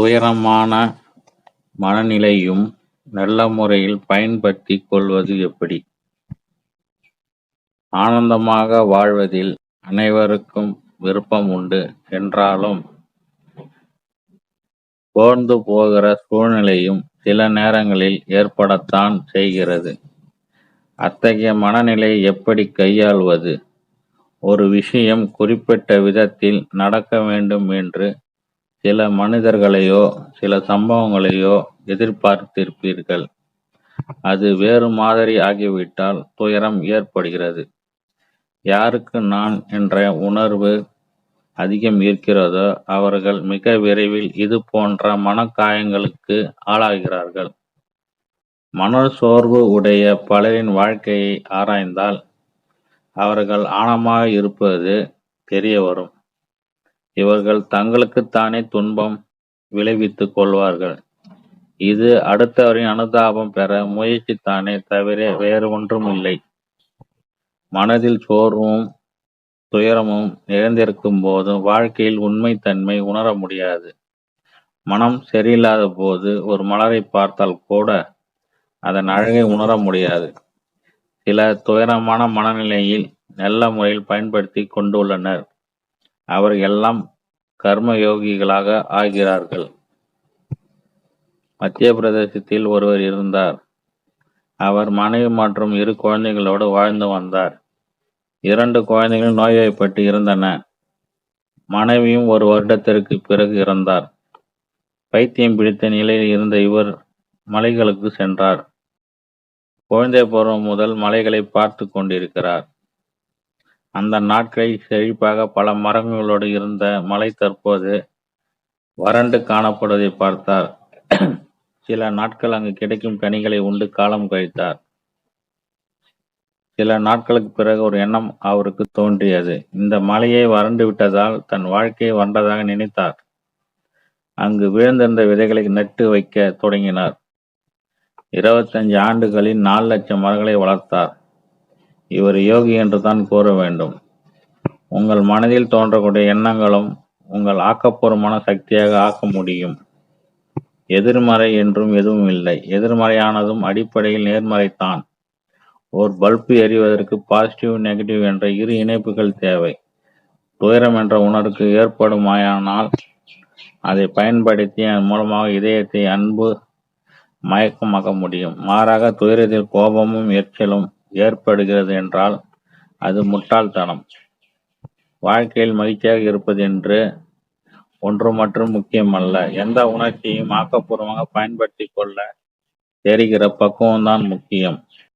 துயரமான மனநிலையையும் நல்ல முறையில் பயன்படுத்திக் கொள்வது எப்படி? ஆனந்தமாக வாழ்வதில் அனைவருக்கும் விருப்பம் உண்டு என்றாலும், சோர்ந்து போகிற சூழ்நிலையும் சில நேரங்களில் ஏற்படத்தான் செய்கிறது. அத்தகைய மனநிலையை எப்படி கையாள்வது? ஒரு விஷயம் குறிப்பிட்ட விதத்தில் நடக்க வேண்டும் என்று சில மனிதர்களையோ, சில சம்பவங்களையோ எதிர்பார்த்திருப்பீர்கள். அது வேறு மாதிரி ஆகிவிட்டால் துயரம் ஏற்படுகிறது. யாருக்கு நான் என்ற உணர்வு அதிகம் இருக்கிறதோ, அவர்கள் மிக விரைவில் இது போன்ற மனக்காயங்களுக்கு ஆளாகிறார்கள். மன சோர்வு உடைய பலரின் வாழ்க்கையை ஆராய்ந்தால், அவர்கள் ஆழமாக இருப்பது தெரிய வரும் இவர்கள் தங்களுக்குத்தானே துன்பம் விளைவித்துக் கொள்வார்கள். இது அடுத்தவரின் அனுதாபம் பெற முயற்சித்தானே தவிர வேறு ஒன்றும் இல்லை மனதில் சோர்வும் துயரமும் நிறைந்திருக்கும்போது வாழ்க்கையில் உண்மை தன்மை உணர முடியாது. மனம் சரியில்லாத போது ஒரு மலரைப் பார்த்தால் கூட அதன் அழகை உணர முடியாது. சில துயரமான மனநிலையில் நல்ல முறையில் பயன்படுத்திக் கொண்டுள்ளனர். அவர்களெல்லாம் கர்மயோகிகளாக ஆகிறார்கள். மத்திய பிரதேசத்தில் ஒருவர் இருந்தார். அவர் மனைவி மற்றும் இரு குழந்தைகளோடு வாழ்ந்து வந்தார். இரண்டு குழந்தைகளும் நோய்வாய்ப்பட்டு இருந்தன. மனைவியும் ஒரு வருடத்திற்குப் பிறகு இறந்தார். பைத்தியம் பிடித்த நிலையில் இருந்த இவர் மலைகளுக்கு சென்றார். குழந்தை பருவம் முதல் மலைகளை பார்த்து கொண்டிருக்கிறார். அந்த நாட்களில் செழிப்பாக பல மரங்களோடு இருந்த மலை தற்போது வறண்டு காணப்படுவதைப் பார்த்தார். சில நாட்கள் அங்கு கிடைக்கும் கனிகளை உண்டு காலம் கழித்தார். சில நாட்களுக்குப் பிறகு ஒரு எண்ணம் அவருக்குத் தோன்றியது. இந்த மலையே வறண்டுவிட்டதால் தன் வாழ்க்கையை வறண்டதாக நினைத்தார். அங்கு விழுந்திருந்த விதைகளை நட்டு வைக்கத் தொடங்கினார். இருபத்தைந்து ஆண்டுகளில் நாலு லட்சம் மரங்களை வளர்த்தார். இவர் யோகி என்று தான் கூற வேண்டும். உங்கள் மனதில் தோன்றக்கூடிய எண்ணங்களும் உங்கள் ஆக்கப்பூர்வமான சக்தியாக ஆக்க முடியும். எதிர்மறை என்றும் எதுவும் இல்லை எதிர்மறையானதும் அடிப்படையில் நேர்மறைத்தான் ஓர் பல்பு எரிவதற்கு பாசிட்டிவ், நெகட்டிவ் என்ற இரு இணைப்புகள் தேவை. துயரம் என்ற உணர்வுக்கு ஏற்படுமாயானால் அதை பயன்படுத்தி அதன் மூலமாக இதயத்தை அன்பு மயக்கமாக்க முடியும். மாறாக துயரத்தில் கோபமும் எரிச்சலும் ஏற்படுகிறது என்றால் அது முட்டாள்தனம். வாழ்க்கையில் மகிழ்ச்சியாக இருப்பது என்று ஒன்று மற்றும் முக்கியமல்ல. எந்த உணர்ச்சியையும் ஆக்கப்பூர்வமாக பயன்படுத்தி கொள்ள தெரிகிற பக்குவம்தான் முக்கியம்.